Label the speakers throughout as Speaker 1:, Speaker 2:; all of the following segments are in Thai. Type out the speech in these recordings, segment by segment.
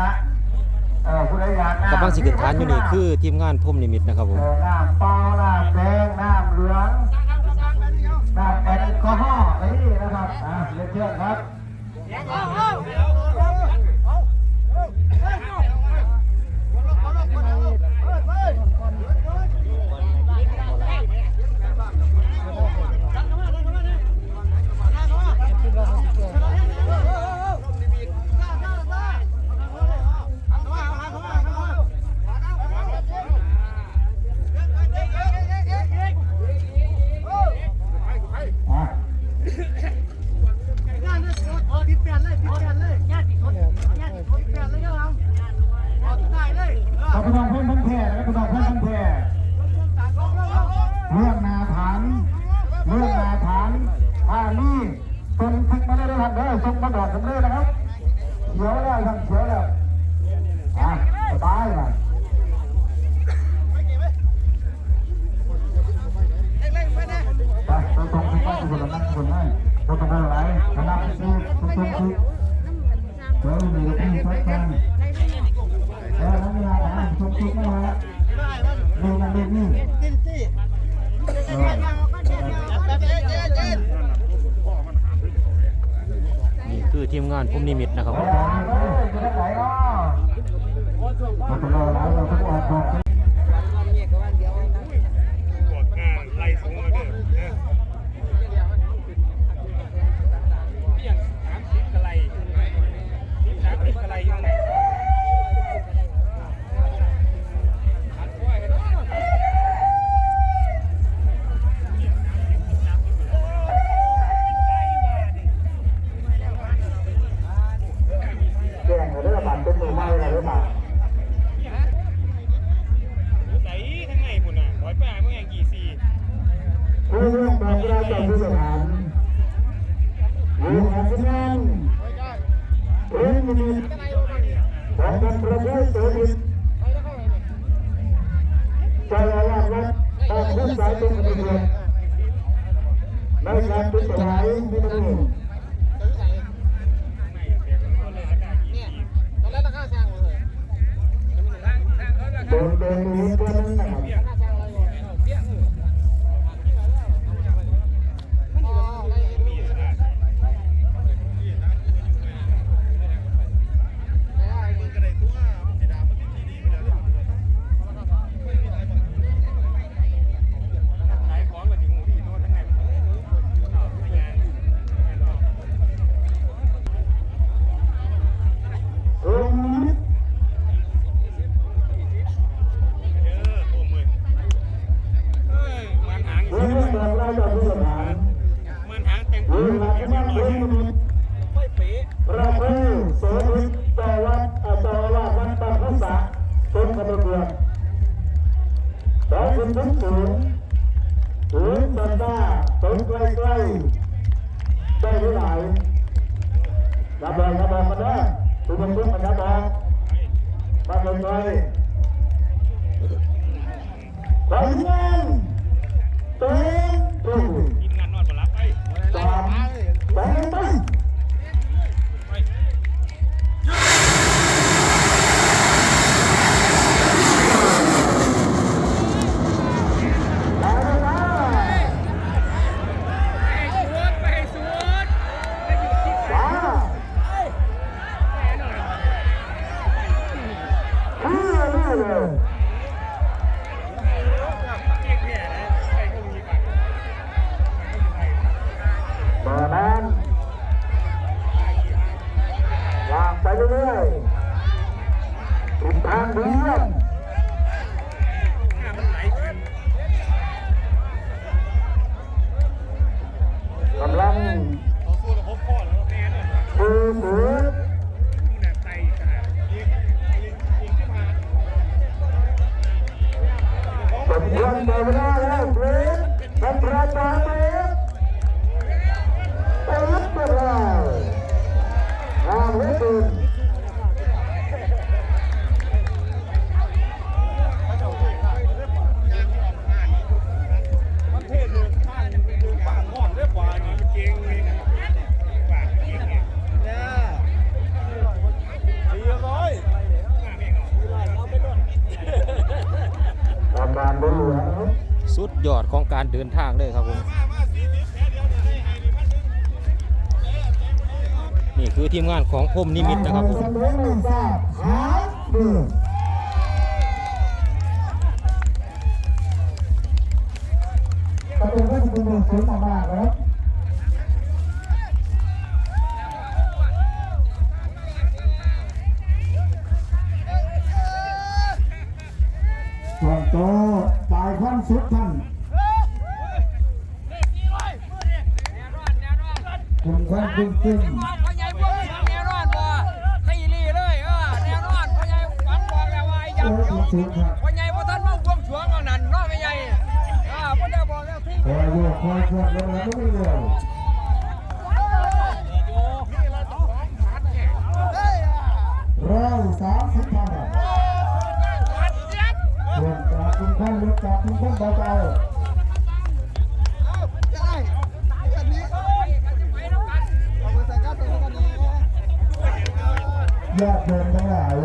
Speaker 1: นะเออผู้ากนำ
Speaker 2: ลังสิขึ้นฐานอยู่นี่คือทีมงานพรหมนิมิตนะครับผม
Speaker 1: น้ำเปล่าน้ำแดงน้ำเหลืองน้ำแอลกอฮอล์นี่นะครับเรียกเชิญครับ ตกร้ไหลสนับสนุนทุกทุกเดี๋ยวมีที่พักกันแล้วนี่นี่
Speaker 2: คือทีมงานพุ่มนิมิตนะครับ
Speaker 1: เจ้าอา
Speaker 3: วาสวัตามผู้สาย
Speaker 1: ตร
Speaker 3: งกั
Speaker 1: นเลยในการติดสายนี่มั
Speaker 3: น
Speaker 1: โดนโดนนี้ก็นั่นนะครับ
Speaker 3: มานนะ
Speaker 1: ดูบอลพุ่งกันนะบอ
Speaker 3: ลบล
Speaker 1: ล
Speaker 3: อยบอลเงิตั ชุมทา
Speaker 1: งเรื่อง ด
Speaker 2: ยอดของการเดินทางเลยครับผมนี่คือทีมงานของพมนิมิตนะครับผม
Speaker 1: เสมอไม่ทราบหายมือประตูก็จะเป็นหนึ่งศูนย์มากๆนะครับ
Speaker 4: ฝันบอกแล้วว่าไอ้
Speaker 1: เอ
Speaker 4: ยัก
Speaker 1: อ
Speaker 4: ษ์
Speaker 1: สุดสุดครับ
Speaker 4: พ่อใหญ่บ่ทันมาบวงสวงเอานั่นนาแม่ใหญ่อ่าพ่อใหญ่บอกแล้วที่
Speaker 1: คอยโยกคอยเคลื่อนเวลาไม่เร็วร้อยสามสิบพัน จากคุณท่านรถจากทุกท่านเบาๆญาติโยมทั้งหลาย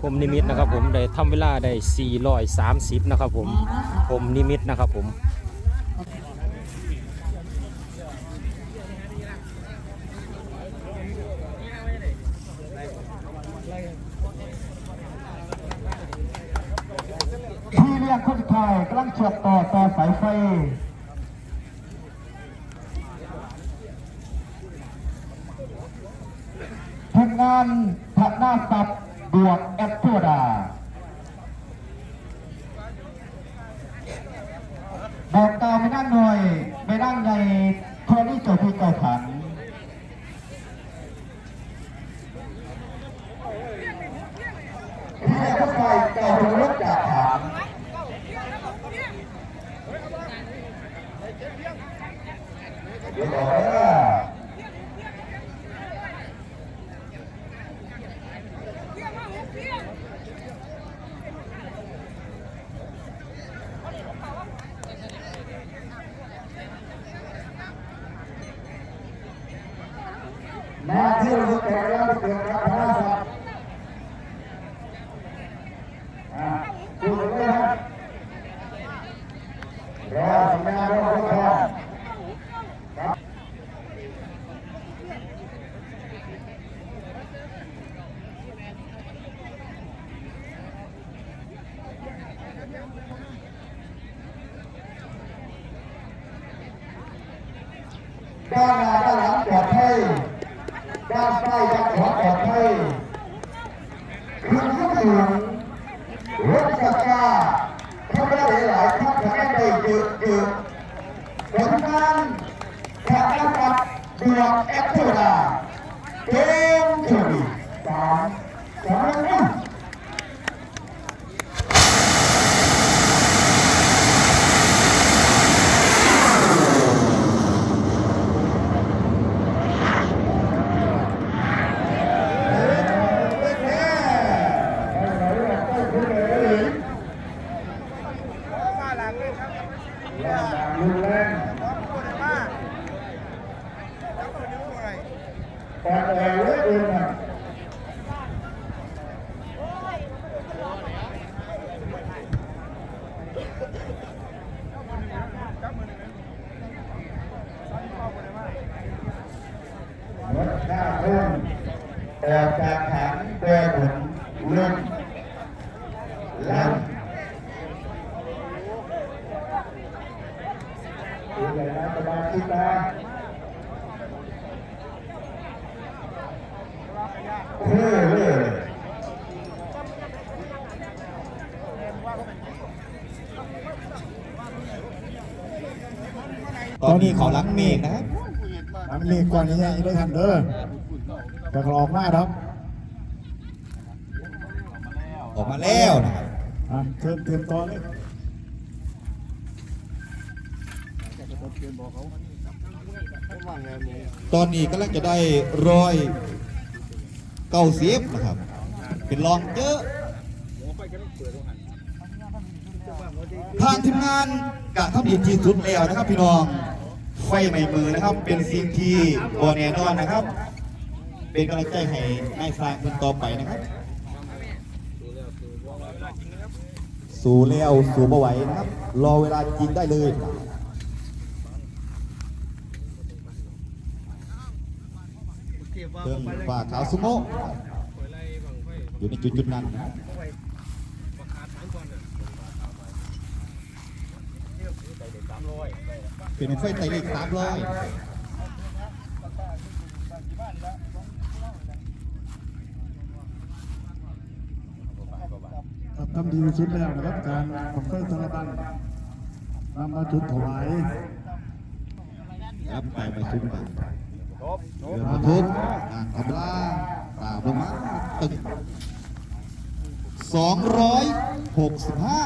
Speaker 1: พรมนิมิตนะ
Speaker 2: ครับผมได้ทำเวลาได้ 430 นะครับผมพรมนิมิตนะครับผม
Speaker 1: ที่เรียกคนสุดท้ายกำลังเชือกต่อต่อสายไฟทีมงานถัดหน้าสับ บวกแอปโซดาบอกกล่าวไม่นั่งหน่อยไม่นั่งในโทนี่เจ้าพี่เจ้าขันที่จะไปเจ้าพรถจากฐานเดี๋ยวบอก ว่า มาเที่ยวที่แต่ละเดือนครับพระสัตว์อ่าดูเลยครับรอสัญญาณรถทุกท่านครับด้านหน้าด้านหลังปลอดภัย ใต้ยด้านขวาปลอดภัยขึ้นขึ้นสูงรถจักรยานเข้าได้หลายท่านจะได้เยอะเยอะผลงานแข่งขันกับเดือดแอปเปิลดาเกมเฉลี่ยสาม รุนแรงแต่แต่เลืกเองนะลดหน้าเพิ่มออกกานแปรผลลุ่มลัง
Speaker 5: ตอนนี้เขาหลังเมฆนะครับ
Speaker 1: อันนี้ก่อนนี้ยังได้ทันเด้อแต่ก็ออกมาครับ
Speaker 5: ออกมาแล้วนะครับ
Speaker 1: อะเชิญเตรียมตัวเลย
Speaker 5: ตอนนี้กำลังจะได้รอยเก้าสิบนะครับ เป็นรองเยอะ ทางทีมงานกะทำดีที่สุดแล้วนะครับ พี่น้องไฟใหม่มือนะครับ เป็นสิ่งที่บอแน่นอนนะครับ เป็นกำลังใจให้นายสร้างคนต่อไปนะครับสู่แล้วสู่บ่ไหวนะครับ รอเวลาจริงได้เลยเครื่องฝ่าขาวสุโมอยู่ในจุดจุดๆนั้นนะครับ เป็นไฟไตรเลขสามร้อย
Speaker 1: ครับทำดีที่สุดแล้วนะครับการบังไฟตะบันนำมาจุดถวาย
Speaker 5: ครับไปประชุมกันเรือมาทุบอ่างคำล่าป่าบงมาตึกสองร้อยหกสิบห้า